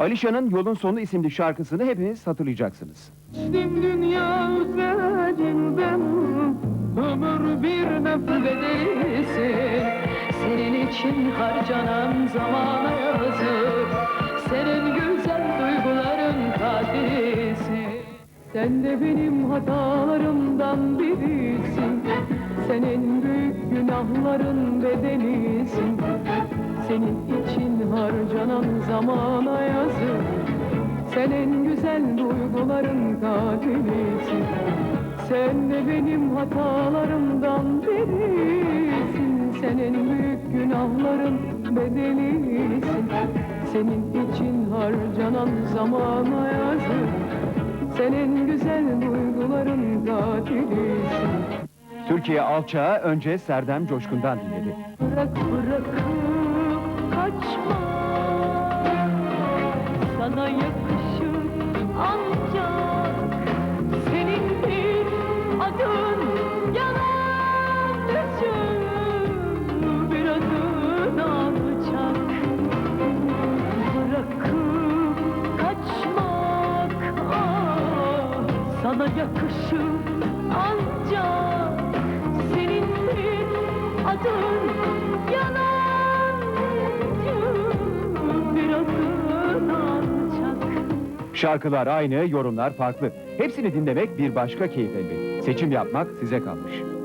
Alişan'ın Yolun Sonu isimli şarkısını hepiniz hatırlayacaksınız. Geçtim dünya üzerinden Ömür bir nefredesin Senin için harcanan zamana yazık Senin güzel duyguların katilisin Sen de benim hatalarımdan birisin Sen en büyük günahların bedelisin Senin için harcanan zamana yazık. Sen en güzel duyguların katilisin Sen de benim hatalarımdan birisin. Sen en büyük günahların bedelisin Senin için harcanan zamana yazık. Sen en güzel duyguların katilisin Türkiye alçağı önce Serdem Coşkun'dan dinledi. Bırak bırakıp kaçma Sana yakışır ancak Senin bir adın yalancı Bir adın alçak Bırakıp kaçmak ah, Sana yakışır ancak Şarkılar aynı, yorumlar farklı. Hepsini dinlemek bir başka keyif elbette. Seçim yapmak size kalmış.